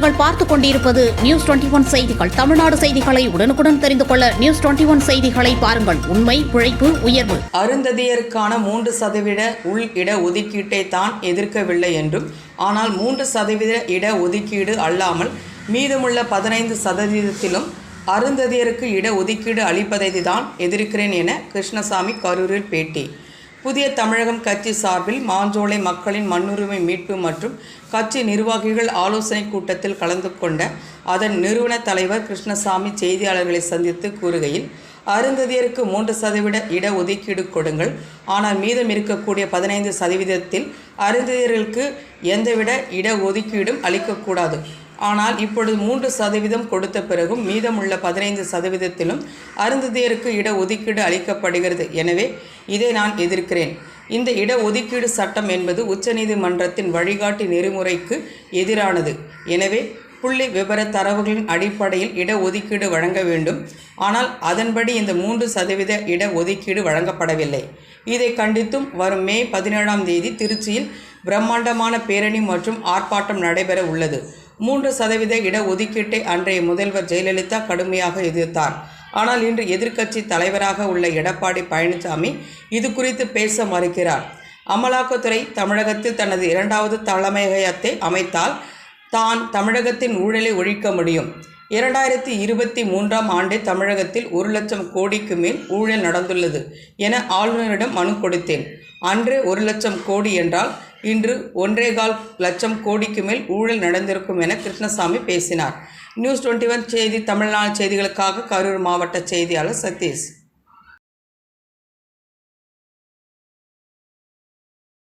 நீங்கள் பார்த்துக் கொண்டிருப்பது நியூஸ் டுவெண்டி ஒன் செய்திகள். தமிழ்நாடு செய்திகளை உடனுக்குடன் தெரிந்து கொள்ள நியூஸ் டுவெண்டி ஒன் செய்திகளை பாருங்கள். உண்மை உழைப்பு உயர்வு. அருந்ததியருக்கான மூன்று சதவீத உள் இட ஒதுக்கீட்டை தான் எதிர்க்கவில்லை என்றும் ஆனால் மூன்று சதவீத இட ஒதுக்கீடு அல்லாமல் மீதமுள்ள பதினைந்து சதவீதத்திலும் அருந்ததியருக்கு இட ஒதுக்கீடு அளிப்பதை தான் எதிர்க்கிறேன் என கிருஷ்ணசாமி கரூரில் பேட்டி. புதிய தமிழகம் கட்சி சார்பில் மாஞ்சோலை மக்களின் மண்ணுரிமை மீட்பு மற்றும் கட்சி நிர்வாகிகள் ஆலோசனை கூட்டத்தில் கலந்து கொண்ட அதன் நிறுவன தலைவர் கிருஷ்ணசாமி செய்தியாளர்களை சந்தித்து கூறுகையில் அருந்ததியருக்கு மூன்று சதவீத இட ஒதுக்கீடு கொடுங்கள். ஆனால் மீதம் இருக்கக்கூடிய பதினைந்து சதவீதத்தில் அருந்ததியர்களுக்கு எந்தவித இட ஒதுக்கீடும் அளிக்கக்கூடாது. ஆனால் இப்பொழுது மூன்று சதவீதம் கொடுத்த பிறகும் மீதமுள்ள பதினைந்து சதவீதத்திலும் அருந்ததியருக்கு இட ஒதுக்கீடு அளிக்கப்படுகிறது. எனவே இதை நான் எதிர்க்கிறேன். இந்த இட ஒதுக்கீடு சட்டம் என்பது உச்சநீதிமன்றத்தின் வழிகாட்டி நெறிமுறைக்கு எதிரானது. எனவே புள்ளி விவர தரவுகளின் அடிப்படையில் இட ஒதுக்கீடு வழங்க வேண்டும். ஆனால் அதன்படி இந்த மூன்று சதவீத இட ஒதுக்கீடு வழங்கப்படவில்லை. இதை கண்டித்தும் வரும் மே பதினேழாம் தேதி திருச்சியில் பிரம்மாண்டமான பேரணி மற்றும் ஆர்ப்பாட்டம் நடைபெற உள்ளது. மூன்று சதவீத இட ஒதுக்கீட்டை அன்றைய முதல்வர் ஜெயலலிதா கடுமையாக எதிர்த்தார். ஆனால் இன்று எதிர்க்கட்சி தலைவராக உள்ள எடப்பாடி பழனிசாமி இது குறித்து பேச மறுக்கிறார். அமலாக்கத்துறை தமிழகத்தில் தனது இரண்டாவது தலைமையகத்தை அமைத்தால் தான் தமிழகத்தின் ஊழலை ஒழிக்க முடியும். இரண்டாயிரத்தி இருபத்தி மூன்றாம் ஆண்டு தமிழகத்தில் ஒரு லட்சம் கோடிக்கு மேல் ஊழல் நடந்துள்ளது என ஆளுநரிடம் மனு கொடுத்தேன். அன்று ஒரு லட்சம் கோடி என்றால் இன்று ஒன்றே கால் லட்சம் கோடிக்கு மேல் ஊழல் நடந்திருக்கும் என கிருஷ்ணசாமி பேசினார். நியூஸ் டுவெண்ட்டி ஒன் செய்தி தமிழ்நாடு செய்திகளுக்காக கரூர் மாவட்ட செய்தியாளர் சதீஷ்.